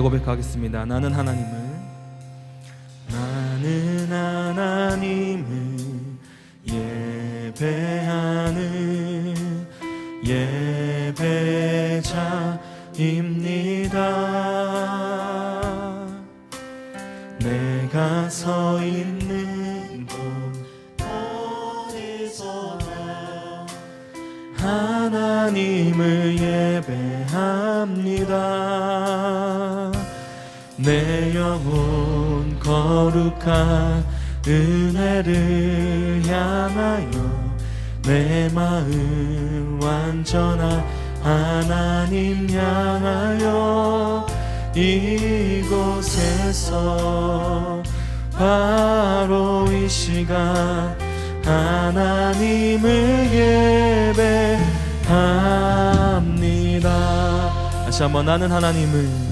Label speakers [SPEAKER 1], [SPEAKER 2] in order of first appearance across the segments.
[SPEAKER 1] 고백하겠습니다. 나는 하나님을 거룩한 은혜를 향하여 내 마음 완전한 하나님 향하여 이곳에서 바로 이 시간 하나님을 예배합니다. 다시 한번 나는 하나님을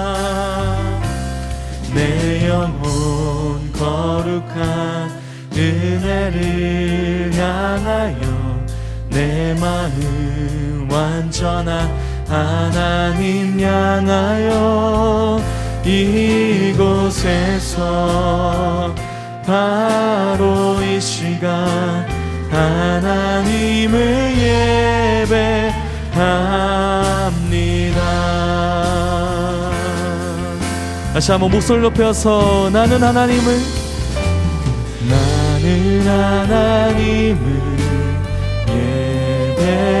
[SPEAKER 1] 거룩한 은혜를 향하여 내 마음 완전한 하나님 향하여 이곳에서 바로 이 시간 하나님을 예배합니다. 다시 한번 목소리 높여서 나는 하나님을 하나님을 예배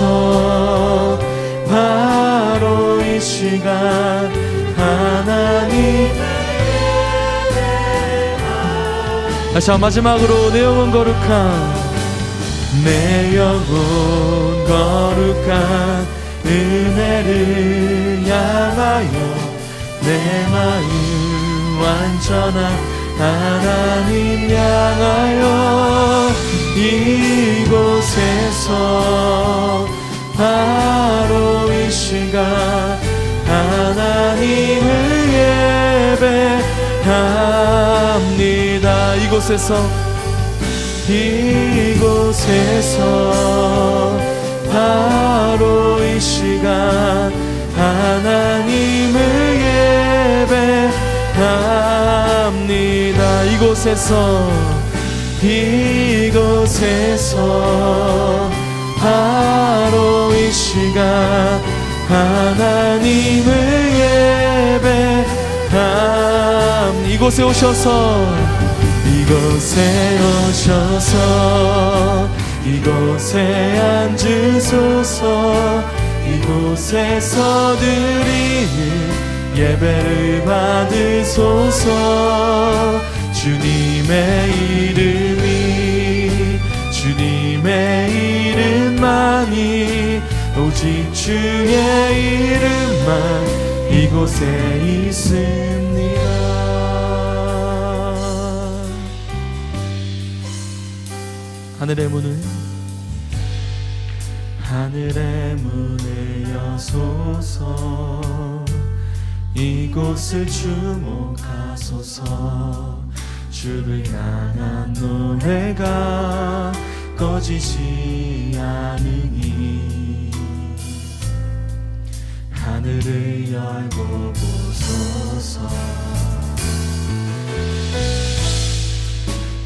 [SPEAKER 1] 에서. 바로 이 시간 하나님 다시 한 마지막으로 내 영혼 거룩한 내 영혼 거룩한 은혜를 향하여 내 마음 완전한 하나님 향하여 이곳에서 바로 이 시간 하나님을 예배합니다 이곳에서 이곳에서 바로 이 시간 하나님을 예배합니다. 이곳에서 이곳에서 바로 이 시간 하나님을 예배함. 이곳에 오셔서 이곳에 오셔서 이곳에 앉으소서 이곳에서 드리는 예배를 받으소서. 주님의 이름이 주님의 이름 만이 오직 주의 이름만 이곳에 있습니다. 하늘의 문을 하늘의 문을 여소서. 이곳을 주목하소서. 주를 향한 노래가 꺼지지 않으니 하늘을 열고 보소서.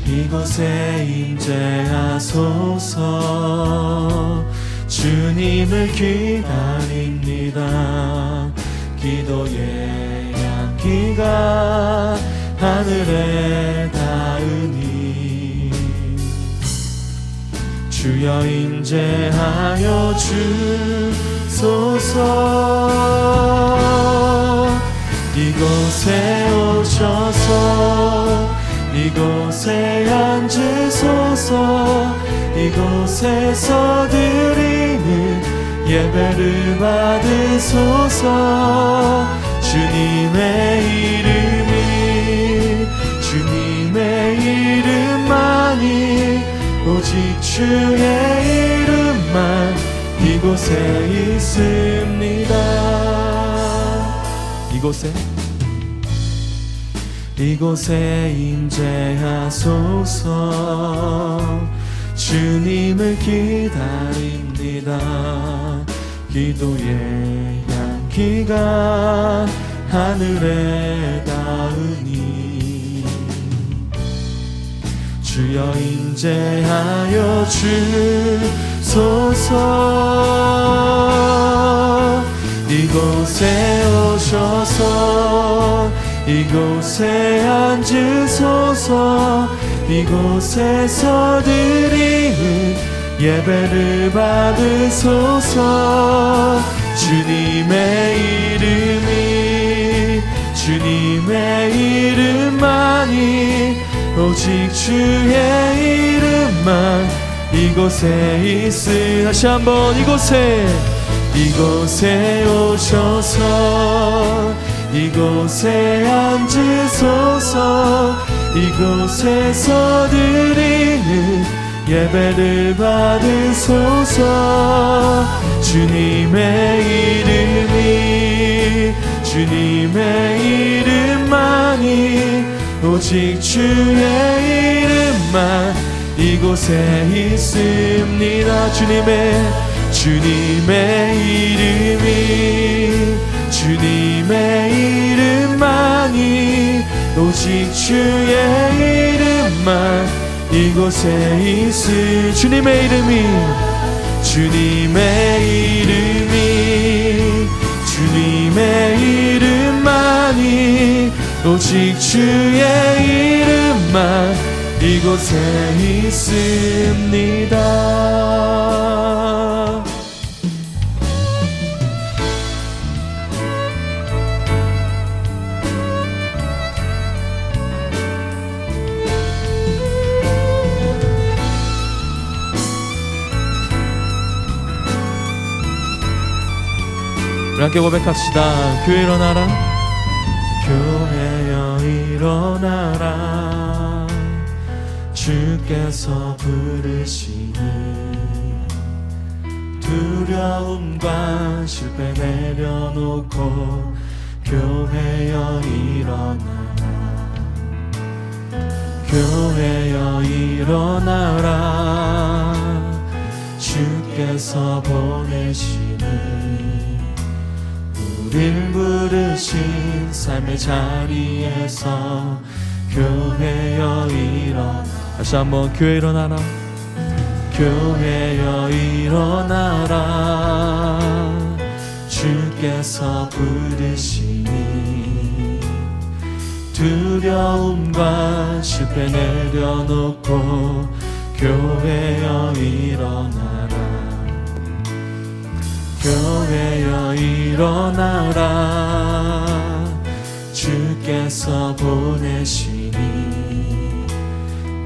[SPEAKER 1] 이곳에 임재하소서. 주님을 기다립니다. 기도의 향기가 하늘에 닿으니 주여 임재하여 주소서. 이곳에 오셔서 이곳에 앉으소서 이곳에서 드리는 예배를 받으소서. 주님의 이름 오직 주의 이름만 이곳에 있습니다. 이곳에? 이곳에 임재하소서. 주님을 기다립니다. 기도의 향기가 하늘에 닿으니 주여 임재하여 주소서. 이곳에 오셔서 이곳에 앉으소서. 이곳에서 드리는 예배를 받으소서. 주님의 이름이 주님의 이름만이 오직 주의 이름만 이곳에 있으 다시 한번 이곳에 이곳에 오셔서 이곳에 앉으소서 이곳에서 드리는 예배를 받으소서. 주님의 이름이 주님의 이름만이 오직 주의 이름만 이곳에 있습니다. 주님의 주님의 이름이 주님의 이름만이 오직 주의 이름만 이곳에 있을 주님의 이름이 주님의 이름이 주님의 이름만이 오직 주의 이름만 이곳에 있습니다. 함께 고백합시다. 교회 일어나라. 일어나라. 주께서 부르시니 두려움과 실패 내려놓고 교회여 일어나라. 교회여 일어나라. 주께서 보내시니 우릴 부르신 삶의 자리에서 교회여 일어나 다시 한번 교회 일어나라. 교회여 일어나라. 주께서 부르시니 두려움과 실패 내려놓고 교회여 일어나라 교회여 일어나라. 주께서 보내시니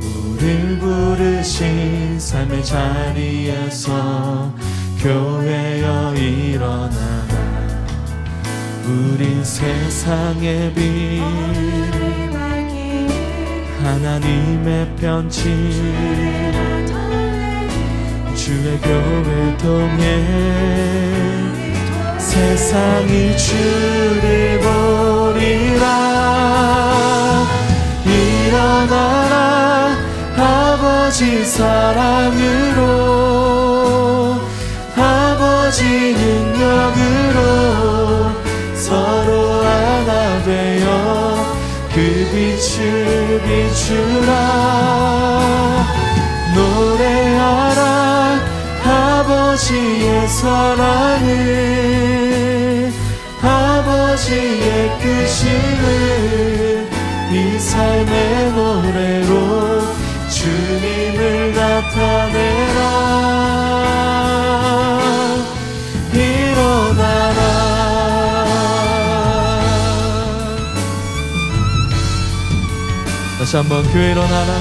[SPEAKER 1] 우릴 부르신 삶의 자리에서 교회여 일어나라. 우린 세상의 빛 하나님의 편지 주의 교회 통해 세상이 주를 보리라. 일어나라 아버지 사랑으로 아버지 능력으로 서로 하나 되어 그 빛을 비추라 아버지의 사랑을 아버지의 크심을 이 삶의 노래로 주님을 나타내라. 일어나라. 다시 한번 교회 일어나라.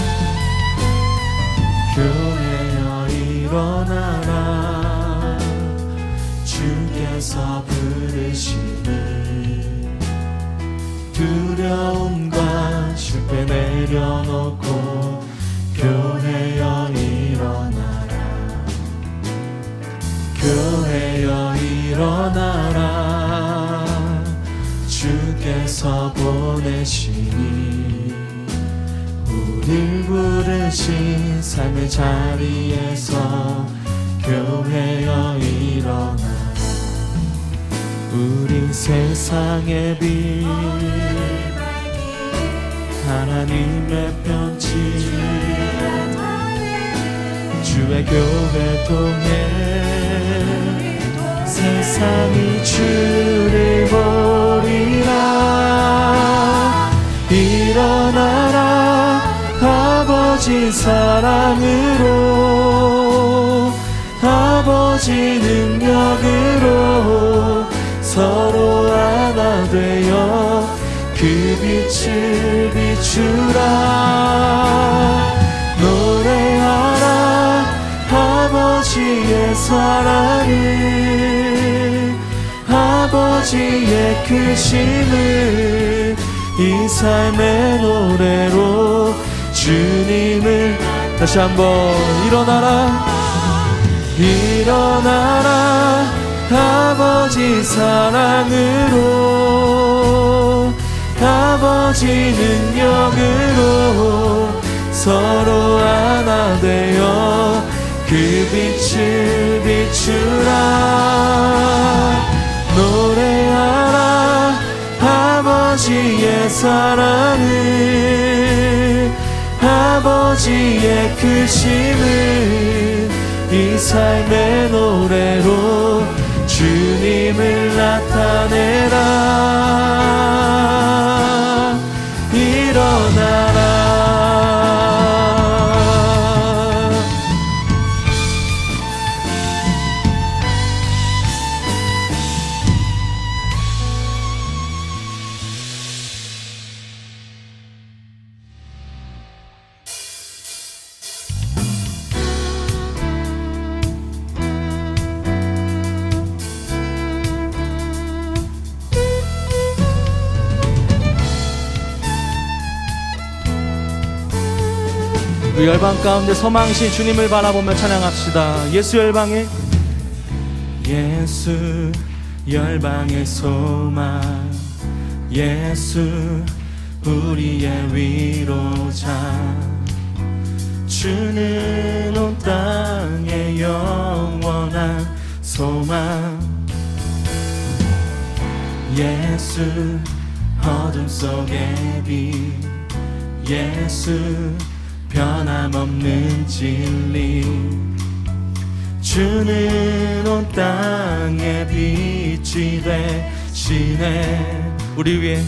[SPEAKER 1] 교회여 일어나라 주께서 부르시니 두려움과 실패 내려놓고 교회여 일어나라. 교회여 일어나라. 주께서 보내시니 우릴 부르신 삶의 자리에서 교회여 일어나라 우리 세상의 빛. 하나님의 편지. 주의 교회 통해 세상이 주를 보리라. 일어나라 아버지 사랑으로. 아버지 능력으로 비추라. 노래하라 아버지의 사랑을 아버지의 크심을 이 삶의 노래로 주님을 다시 한번 일어나라. 일어나라 아버지 사랑으로 아버지 능력으로 서로 하나 되어 그 빛을 비추라. 노래하라 아버지의 사랑을 아버지의 크심을 이 삶의 노래로 주님을 나타내라 열방 가운데 소망신 주님을 바라보며 찬양합시다. 예수 열방의 예수 열방의 소망. 예수 우리의 위로자. 주는 온 땅의 영원한 소망. 예수 어둠 속의 빛. 예수 변함없는 진리. 주는 온 땅의 빛이 되시네. 우리 위해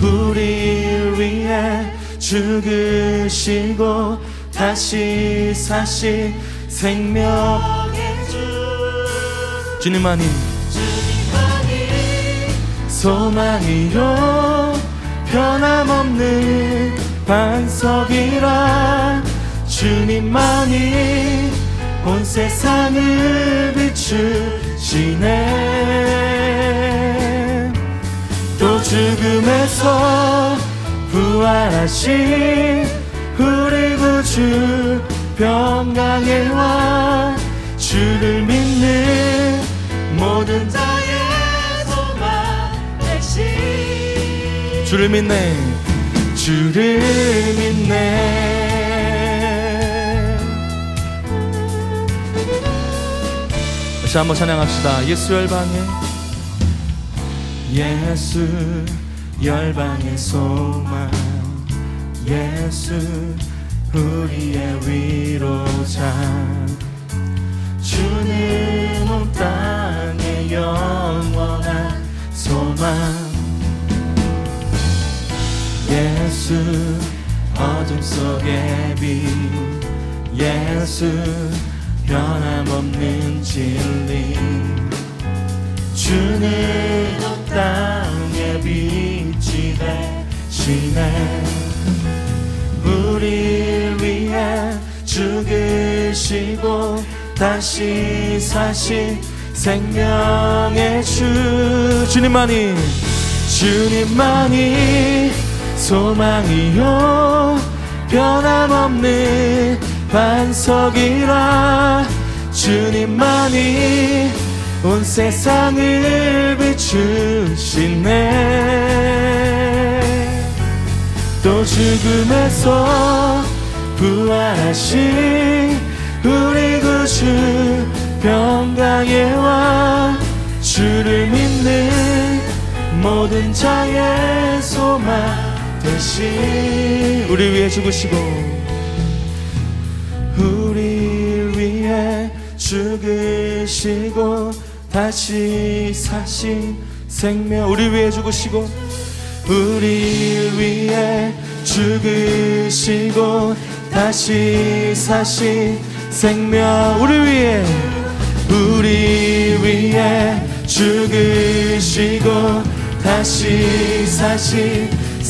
[SPEAKER 1] 우리를 위해 죽으시고 다시 사신 생명의 주. 주님만이 소망이요. 변함없는 반석이라 주님만이 온 세상을 비추시네. 또 죽음에서 부활하신 우리 구주 평강의 왕 주를 믿는 모든
[SPEAKER 2] 자의 소망 대신
[SPEAKER 1] 주를 믿네 주를 믿네. 다시 한번 찬양합시다. 예수 열방에 예수 열방의 소망 예수 우리의 위로자 주는 온 땅의 영원한 소망 예수 어둠 속의 빛 예수 변함없는 진리. 주는 온 땅의 빛이 되시네. 우리를 위해 죽으시고 다시 사신 생명의 주 주님만이 주님만이 소망이요. 변함없는 반석이라 주님만이 온 세상을 비추시네. 또 죽음에서 부활하신 우리 구주 평강의 왕 주를 믿는 모든 자의 소망 대신 우리 위해 죽으시고 우리 위해 죽으시고 다시 사신 생명 우리 위해 죽으시고 우리 위해 죽으시고 다시 사신 생명 우리 위해 우리 위해 죽으시고 다시 사신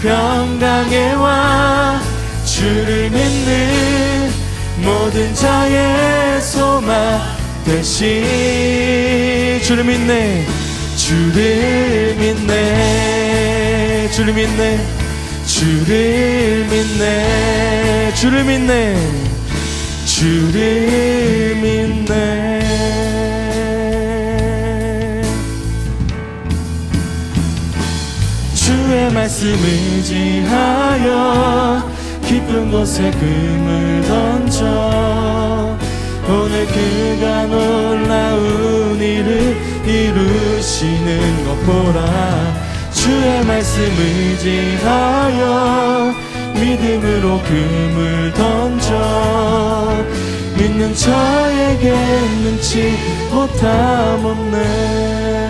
[SPEAKER 1] 평강의 왕 주를 믿는 모든 자의 소망 대신 주를 믿네. 주를 믿네. 주를 믿네. 주를 믿네. 주를 믿네. 주를 믿네 주의 말씀을 의지하여 깊은 곳에 금을 던져 오늘 그가 놀라운 일을 이루시는 것 보라 주의 말씀 의지하여 믿음으로 금을 던져 믿는 자에게 능치 못함 없네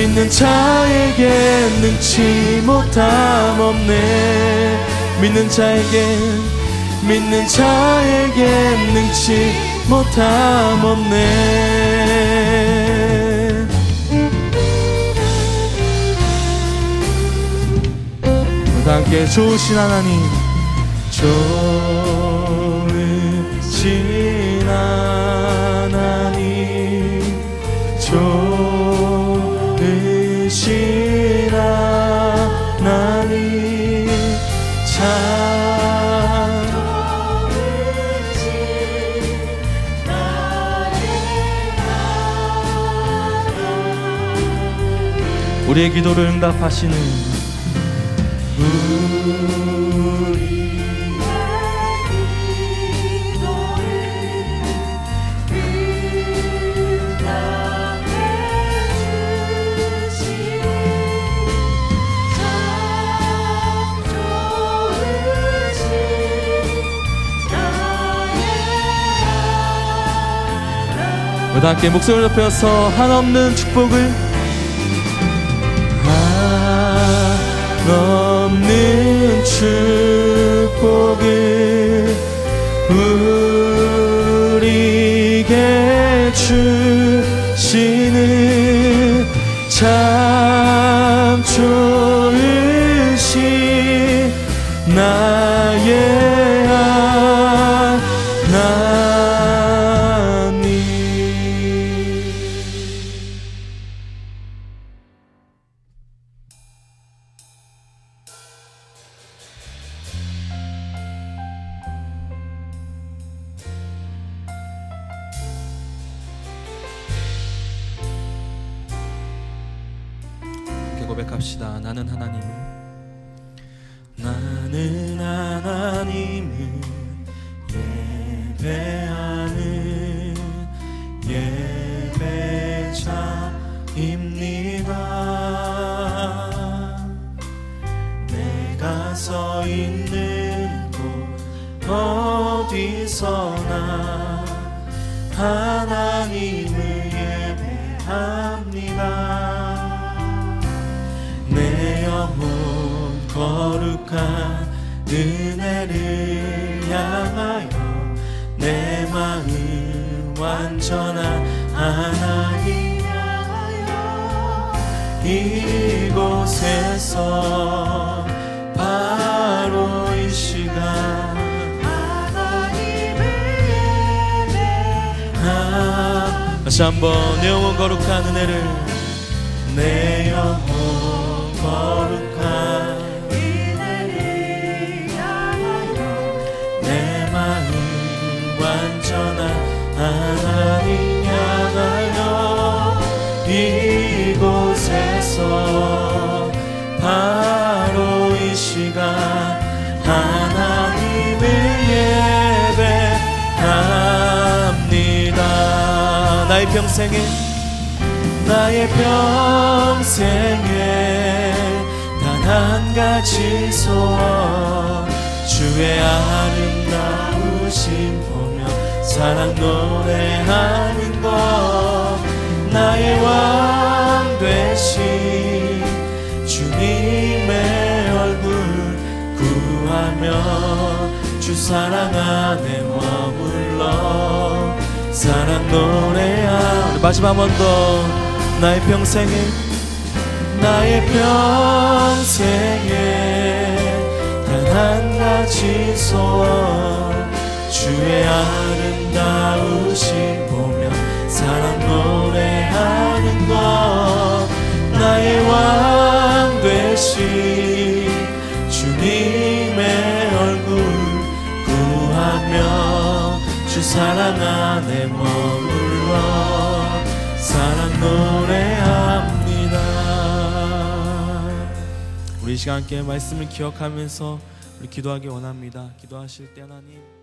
[SPEAKER 1] 믿는 자에게 능치 못함 없네. 믿는 자에게 믿는 자에게 능치 못함 없네. 우리 함께 좋으신 하나님 좋 우리의 기도를 응답하시는 우리 우리 함께 목소리를 높여서 한없는 축복을 축복을 우리에게 주시는 참 좋으 서 있는 곳 어디서나 하나님을 예배합니다. 내 영혼 거룩한 은혜를 향하여 내 마음 완전한 하나님 향하여 이곳에서 바로 이 시간. 아, 다시 한번 내 영혼 거룩한 은혜를 내 영혼 거룩 평생에 나의 평생에 단 한 가지 소원. 주의 아름다우심 보며 사랑 노래하는 것. 나의 왕 되신 주님의 얼굴 구하며 주 사랑 안에 머물러 사랑 우리 마지막 한 번 더. 나의 평생에 나의 평생에 단 한 가지 소원. 주의 아름다우심 보며 사랑 노래하는 것. 나의 왕 되신 주님의 얼굴 구하며 주 사랑 안에 머물러 사랑 노래합니다. 우리 시간 함께 말씀을 기억하면서 우리 기도하기 원합니다. 기도하실 때 하나님.